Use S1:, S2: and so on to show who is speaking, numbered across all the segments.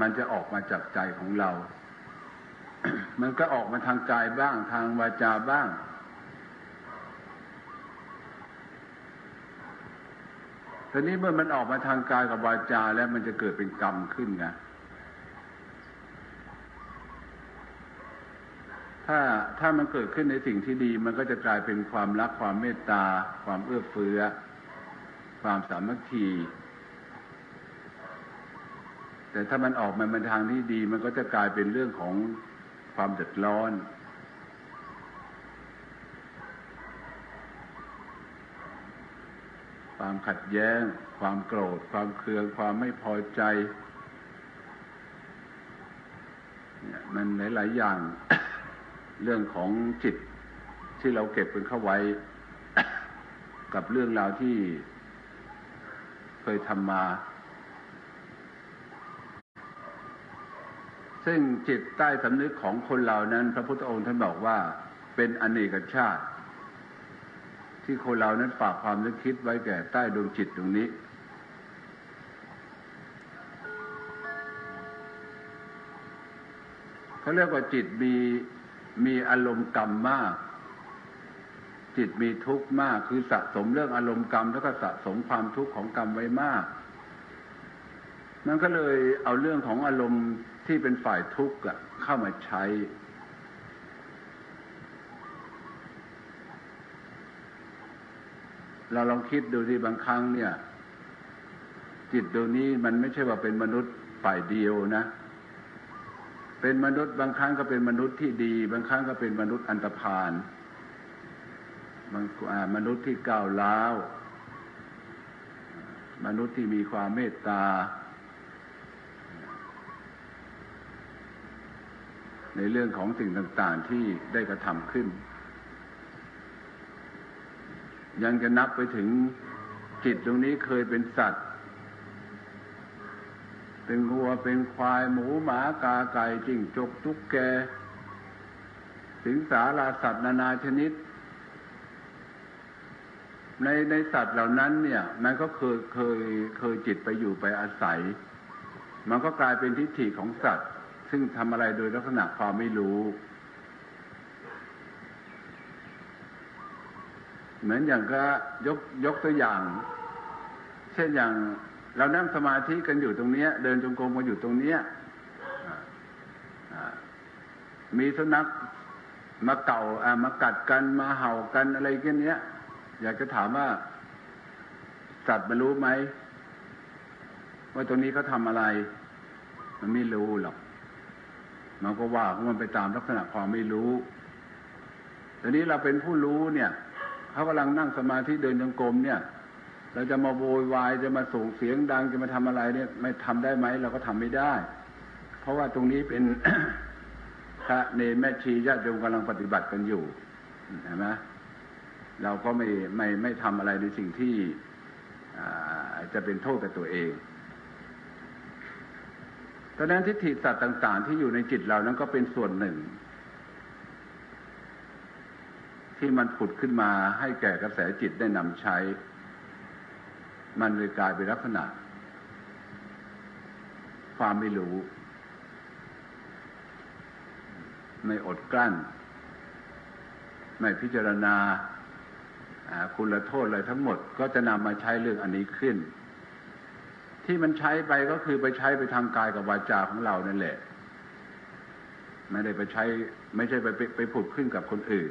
S1: มันจะออกมาจากใจของเรา มันก็ออกมาทางกายบ้างทางวาจาบ้าง ทีนี้เมื่อมันออกมาทางกายกับวาจาแล้วมันจะเกิดเป็นกรรมขึ้นไงถ้าถ้ามันเกิดขึ้นในสิ่งที่ดี มันก็จะกลายเป็นความรักความเมตตา ความเอื้อเฟื้อ ความสามัคคี แต่ถ้ามันออกมาในทางที่ดี มันก็จะกลายเป็นเรื่องของความเดือดร้อน ความขัดแย้ง ความโกรธ ความเคือง ความไม่พอใจเนี่ยมันหลาย ๆ อย่าง เรื่องของจิตที่เราเก็บเป็นเข้าไว้ กับเรื่องราวที่เคยทำมา ซึ่งจิตใต้สำนึกของคนเหล่านั้น พระพุทธองค์ท่านบอกว่าเป็นอเนกชาติ ที่คนเรานั้นฝากความนึกคิดไว้แก่ใต้ดวงจิตตรงนี้ เขาเรียกว่าจิตมีมีอารมณ์กรรมมาก จิตมีทุกข์มากคือสะสมเรื่องอารมณ์กรรม แล้วก็สะสมความทุกข์ของกรรมไว้มากมันก็เลยเอาเรื่องของอารมณ์ ที่เป็นฝ่ายทุกข์เข้ามาใช้ เราลองคิดดูที่บางครั้งเนี่ย จิตดวงนี้มันไม่ใช่ว่าเป็นมนุษย์ฝ่ายเดียวนะ เป็นมนุษย์บางครั้งก็เป็นมนุษย์ที่ดี บางครั้งก็เป็นมนุษย์อันตรพานบางมนุษย์ที่ก้าวล้าว มนุษย์ที่มีความเมตตา ในเรื่องของสิ่งต่าง ๆ ที่ได้กระทำขึ้น ยังจะนับไปถึงจิตตรงนี้เคยเป็นสัตว์ เป็นวัวเป็นควายหมูหมากาไก่จิ้งจกตุ๊กแก สิงสาราสัตว์นานาชนิด ในในสัตว์เหล่านั้นเนี่ย มันก็เคยเคยเคยจิตไปอยู่ไปอาศัย มันก็กลายเป็นทิฏฐิของสัตว์ ซึ่งทำอะไรโดยลักษณะความไม่รู้ เหมือนอย่างก็ยกยกตัวอย่าง เช่นอย่างเรานั่งสมาธิกันอยู่ตรงเนี้ย เดินจงกรมกันอยู่ตรงเนี้ยมีสุนัขมาเก่ามากัดกันมาเห่ากันอะไรกันเนี้ย อยากจะถามว่าสัตว์มันรู้ไหมว่าตรงนี้เขาทำอะไร มันไม่รู้หรอก มันก็ว่าของมันไปตามลักษณะความไม่รู้ตอนนี้เราเป็นผู้รู้เนี่ยเขากำลังนั่งสมาธิเดินจงกรมเนี่ย เราจะมาโวยวายจะมาส่งเสียงดังจะมาทำอะไรเนี่ย ไม่ทำได้ไหมเราก็ทำไม่ได้ เพราะว่าตรงนี้เป็นพระเนรแม่ชีญาติโยมกำลังปฏิบัติกันอยู่เห็นไหมเราก็ไม่ไม่ไม่ทำอะไรในสิ่งที่จะเป็นโทษกับตัวเอง ดังนั้นทิฏฐิสัตว์ต่าง ๆ ที่อยู่ในจิตเรานั้นก็เป็นส่วนหนึ่ง ที่มันผุดขึ้นมาให้แก่กระแสจิตได้นำใช้ มันเลยกลายเป็นลักษณะ ความไม่รู้ ไม่อดกลั้น ไม่พิจารณาคุณละโทษอะไรทั้งหมด ก็จะนำมาใช้เรื่องอันนี้ขึ้น ที่มันใช้ไปก็คือไปใช้ไปทางกายกับวาจาของเรานั่นแหละ ไม่ได้ไปใช้ ไม่ใช่ไปไปผุดขึ้นกับคนอื่น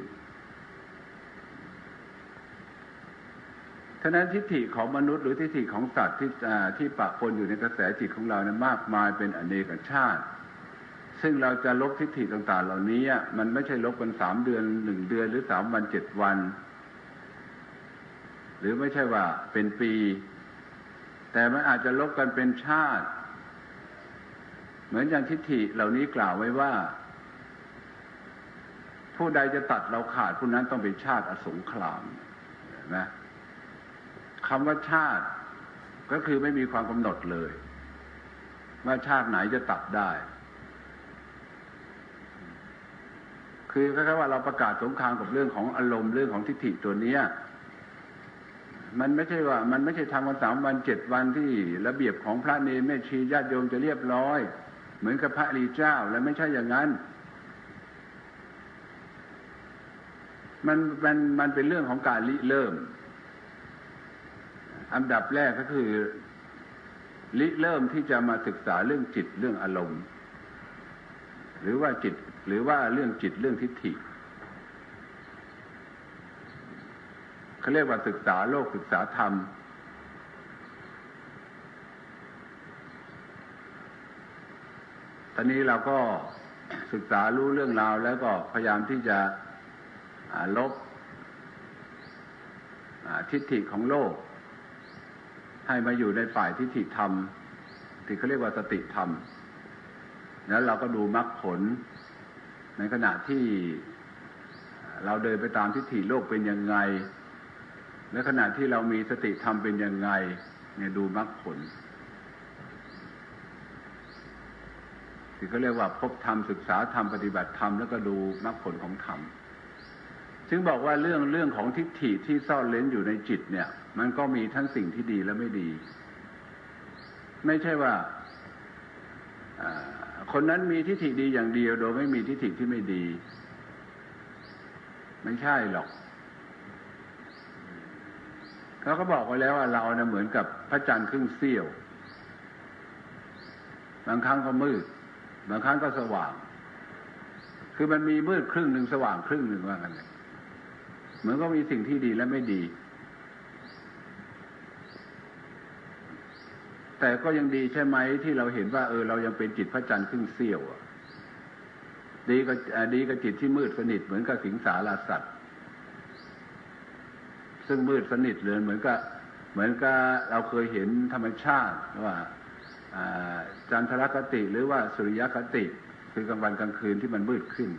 S1: ท่านั้นทิฏฐิของมนุษย์หรือทิฏฐิของสัตว์ที่ที่ปะปนอยู่ในกระแสจิตของเราเนี่ยมากมายเป็นอเนกชาติ ซึ่งเราจะลบทิฏฐิต่างๆ เหล่านี้มันไม่ใช่ลบกันสามเดือนหนึ่งเดือนหรือสามวันเจ็ดวัน หรือไม่ใช่ว่าเป็นปี แต่มันอาจจะลบกันเป็นชาติ เหมือนอย่างทิฏฐิเหล่านี้กล่าวไว้ว่า ผู้ใดจะตัดเราขาดผู้นั้นต้องเป็นชาติอสงครามนะคำว่าชาติก็คือไม่มีความกำหนดเลย ว่าชาติไหนจะตัดได้ คือแค่ว่าเราประกาศสงครามกับเรื่องของอารมณ์เรื่องของทิฏฐิตัวเนี้ย มันไม่ใช่ว่า มันไม่ใช่ทำวันสามวันเจ็ดวันที่ระเบียบของพระเนรแม่ชีญาติโยมจะเรียบร้อย เหมือนกับพระรีเจ้าแล้วไม่ใช่อย่างนั้น มันมันมันเป็นเรื่องของการริเริ่ม อันดับแรกก็คือริเริ่มที่จะมาศึกษาเรื่องจิตเรื่องอารมณ์ หรือว่าจิตหรือว่าเรื่องจิตเรื่องทิฏฐิ เขาเรียกว่าศึกษาโลกศึกษาธรรม ตอนนี้เราก็ศึกษารู้เรื่องราวแล้วก็พยายามที่จะลบทิฏฐิของโลก ให้มาอยู่ในฝ่ายทิฏฐิธรรมที่เขาเรียกว่าสติธรรม แล้วเราก็ดูมรรคผล ในขณะที่เราเดินไปตามทิฏฐิโลกเป็นยังไง ในขณะที่เรามีสติธรรมเป็นยังไง เนี่ยดูมรรคผลที่เขาเรียกว่าพบธรรมศึกษาธรรมปฏิบัติธรรมแล้วก็ดูมรรคผลของธรรมจึงบอกว่าเรื่องเรื่องของทิฏฐิที่ซ่อนเล้นอยู่ในจิตเนี่ย มันก็มีทั้งสิ่งที่ดีและไม่ดี ไม่ใช่ว่าคนนั้นมีทิฏฐิดีอย่างเดียว โดยไม่มีทิฏฐิที่ไม่ดี ไม่ใช่หรอก เขาก็บอกไว้แล้วว่าเราเนะเหมือนกับพระจันทร์ครึ่งเสี้ยว บางครั้งก็มืด บางครั้งก็สว่าง คือมันมีมืดครึ่งหนึ่งสว่างครึ่งหนึ่งว่ากันเลยเหมือนก็มีสิ่งที่ดีและไม่ดี แต่ก็ยังดีใช่ไหมที่เราเห็นว่า เออเรายังเป็นจิตพระจันทร์ครึ่งเสี้ยวดีก็ดีกับจิตที่มืดสนิทเหมือนกับสิงสาราสัตว์ ซึ่งมืดสนิทเลยเหมือนกับเหมือนกับเราเคยเห็นธรรมชาติว่าจันทรคติหรือว่าสุริยคติ คือกลางวันกลางคืนที่มันมืดขึ้น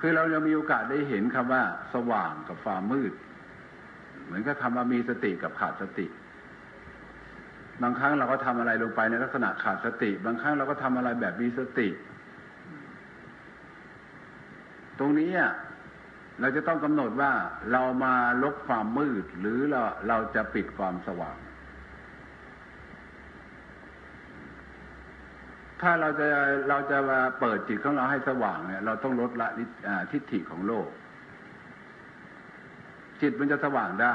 S1: คือเราจะมีโอกาสได้เห็นคำว่า สว่างกับความมืด เหมือนกับคำว่ามีสติกับขาดสติ บางครั้งเราก็ทำอะไรลงไปในลักษณะขาดสติ บางครั้งเราก็ทำอะไรแบบมีสติ ตรงนี้อะ เราจะต้องกำหนดว่าเรามาลบความมืด หรือเราเราจะปิดความสว่าง ถ้าเราจะเราจะมาเปิดจิตของเราให้สว่างเนี่ย เราต้องลดละทิฏฐิของโลก จิตมันจะสว่างได้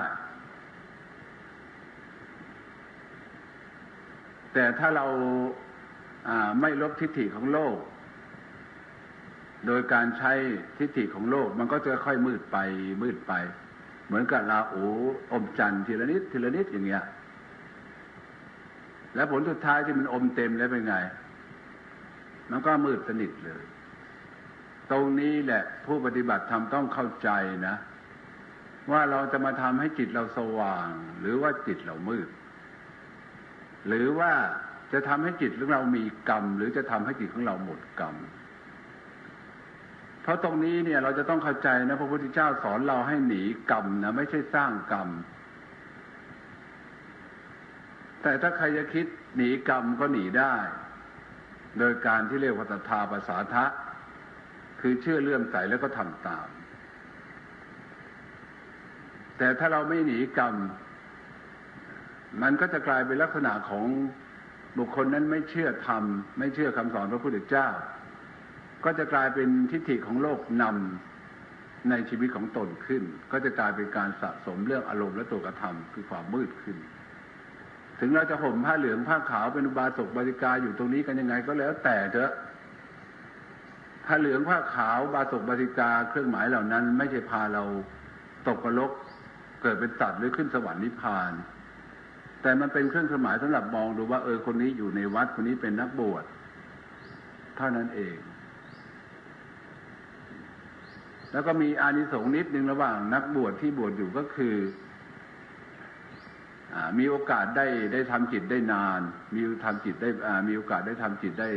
S1: แต่ถ้าเราไม่ลบทิฏฐิของโลก โดยการใช้ทิฏฐิของโลกมันก็จะค่อยมืดไปมืดไป เหมือนกับลาโออมจันทีละนิดทีละนิดอย่างเงี้ย แล้วผลสุดท้ายที่มันอมเต็มแล้วเป็นไง มันก็มืดสนิทเลย ตรงนี้แหละผู้ปฏิบัติธรรมต้องเข้าใจนะ ว่าเราจะมาทำให้จิตเราสว่าง หรือว่าจิตเรามืด หรือว่าจะทำให้จิตของเรามีกรรม หรือจะทำให้จิตของเราหมดกรรม เพราะตรงนี้เนี่ยเราจะต้องเข้าใจนะพระพุทธเจ้าสอนเราให้หนีกรรมนะไม่ใช่สร้างกรรม แต่ถ้าใครจะคิดหนีกรรมก็หนีได้ โดยการที่เรียกวัตถาภาษาทะ คือเชื่อเลื่อมใสแล้วก็ทำตาม แต่ถ้าเราไม่หนีกรรม มันก็จะกลายเป็นลักษณะของบุคคลนั้นไม่เชื่อธรรมไม่เชื่อคำสอนพระพุทธเจ้า ก็จะกลายเป็นทิฏฐิของโลกนำในชีวิตของตนขึ้น ก็จะกลายเป็นการสะสมเรื่องอารมณ์และตัวกระทำคือความมืดขึ้น ถึงเราจะห่มผ้าเหลืองผ้าขาวเป็นอุบาสกบริกาอยู่ตรงนี้กันยังไงก็แล้วแต่เถอะผ้าเหลืองผ้าขาวบาสกบริกาเครื่องหมายเหล่านั้น ไม่ใช่พาเราตกกระลกเกิดเป็นสัตว์หรือขึ้นสวรรค์นิพพาน แต่มันเป็นเครื่องหมายสำหรับมองดูว่าเออคนนี้อยู่ในวัดคนนี้เป็นนักบวชเท่านั้นเอง แล้วก็มีอานิสงส์นิดนึงระหว่างนักบวชที่บวชอยู่ก็คืออมีโอกาสได้ได้ทำจิตได้นาน มีทำจิตได้มีโอกาสได้ทำจิตได้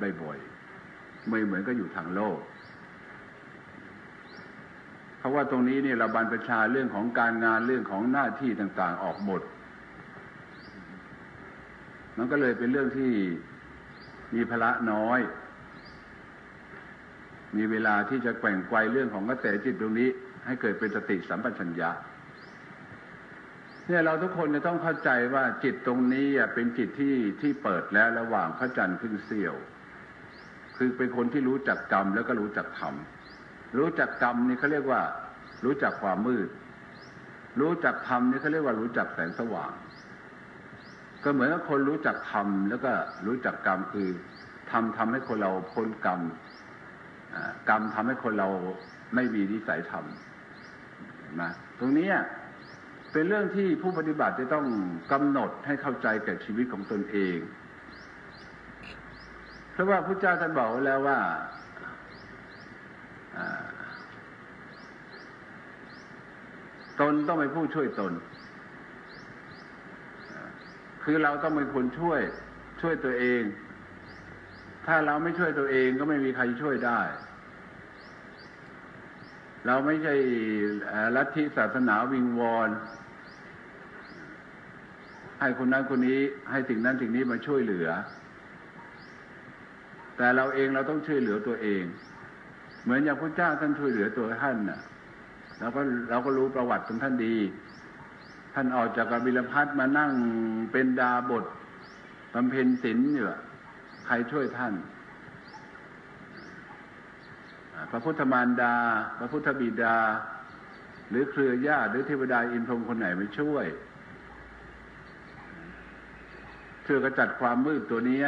S1: ได้บ่อยไม่เหมือนก็อยู่ทางโลก เพราะว่าตรงนี้เนี่ยเราบรรพชาเรื่องของการงานเรื่องของหน้าที่ต่างๆออกหมด มันก็เลยเป็นเรื่องที่มีพละน้อย มีเวลาที่จะแกว่งไกวเรื่องของกระแสจิตตรงนี้ ให้เกิดเป็นสติสัมปชัญญะเนี่ยเราทุกคนจะต้องเข้าใจว่าจิตตรงนี้เป็นจิตที่ที่เปิดแล้วระหว่างพระจันทร์ขึ้นเสี้ยว คือเป็นคนที่รู้จักกรรมแล้วก็รู้จักธรรมรู้จักกรรมนี่เขาเรียกว่า รู้จักความมืด รู้จักธรรมนี่เขาเรียกว่ารู้จักแสงสว่าง ก็เหมือนกับคนรู้จักธรรมแล้วก็รู้จักกรรมคือธรรมทำให้คนเราพ้นกรรม กรรมทำให้คนเราไม่มีนิสัยธรรมนไหมตรงนี้เป็นเรื่องที่ผู้ปฏิบัติจะต้องกำหนดให้เข้าใจแก่ชีวิตของตนเอง เพราะว่าพระเจ้าท่านบอกไว้แล้วว่าตนต้องเป็นผู้ช่วยตน คือเราต้องเป็นคนช่วยช่วยตัวเอง ถ้าเราไม่ช่วยตัวเองก็ไม่มีใครช่วยได้ เราไม่ใช่ลัทธิศาสนาวิงวอนให้คนนั้นคนนี้ให้สิ่งนั้นสิ่งนี้มาช่วยเหลือ แต่เราเองเราต้องช่วยเหลือตัวเอง เหมือนอย่างพระเจ้าท่านช่วยเหลือตัวท่านน่ะเราก็เราก็รู้ประวัติของท่านดี ท่านออกจากกบิลพัทมานั่งเป็นดาบทบำเพ็ญศีลอยู่อ ครช่วยท่าน พระพุทธมารดา พระพุทธบิดา หรือเครือญาติหรือเทวดาอินพรมคนไหนมาช่วยช่วยกระจัดความมืดตัวนี้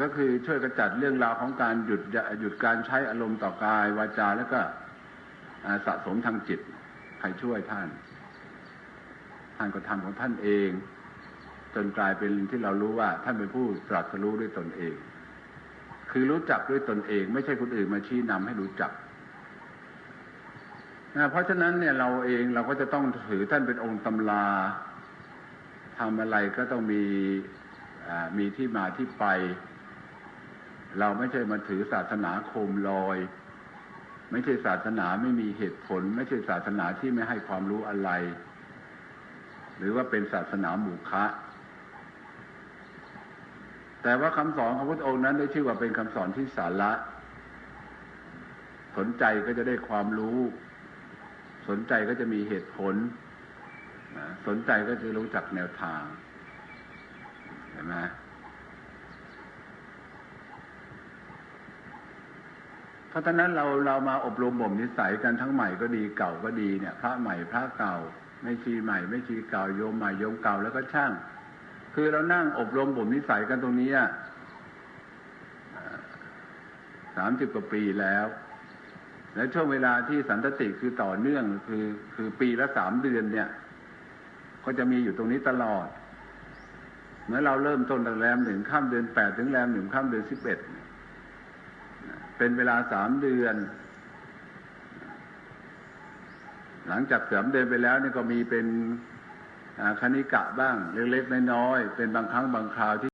S1: ก็คือช่วยกระจัดเรื่องราวของการหยุดหยุดการใช้อารมณ์ต่อกายวาจาแล้วก็สะสมทางจิต ใครช่วยท่าน ท่านก็ทำของท่านเอง จนกลายเป็นที่เรารู้ว่าท่านเป็นผู้ตรัสรู้ด้วยตนเอง คือรู้จักด้วยตนเอง ไม่ใช่คนอื่นมาชี้นำให้รู้จักนะเพราะฉะนั้นเนี่ยเราเองเราก็จะต้องถือท่านเป็นองค์ตำราทำอะไรก็ต้องมีมีที่มาที่ไป เราไม่ใช่มาถือศาสนาโคมลอย ไม่ใช่ศาสนาไม่มีเหตุผล ไม่ใช่ศาสนาที่ไม่ให้ความรู้อะไร หรือว่าเป็นศาสนาหมู่คะ แต่ว่าคำสอนของพระองค์นั้นได้ชื่อว่าเป็นคำสอนที่สาระ สนใจก็จะได้ความรู้ สนใจก็จะมีเหตุผล สนใจก็จะรู้จักแนวทางเห็นไหมเพราะฉะนั้นเราเรามาอบรมบ่มนิสัยกันทั้งใหม่ก็ดีเก่าก็ดีเนี่ย พระใหม่พระเก่า ไม่ชีใหม่ ไม่ชีเก่าโยมใหม่โยมเก่าแล้วก็ช่าง คือเรานั่งอบรมบ่มนิสัยกันตรงนี้สามสิบกว่าปีแล้ว และช่วงเวลาที่สันตติคือต่อเนื่องคือคือปีละสามเดือนเนี่ย ก็จะมีอยู่ตรงนี้ตลอด เมื่อเราเริ่มต้นตั้งแรมหนึ่งข้ามเดือนแปดถึงแรมหนึ่งข้ามเดือนสิบเอ็ดเป็นเวลาสามเดือน หลังจากเสริมเดือนไปแล้วนี่ก็มีเป็น คณิกะบ้าง เล็กๆน้อยๆเป็นบางครั้งบางคราวที่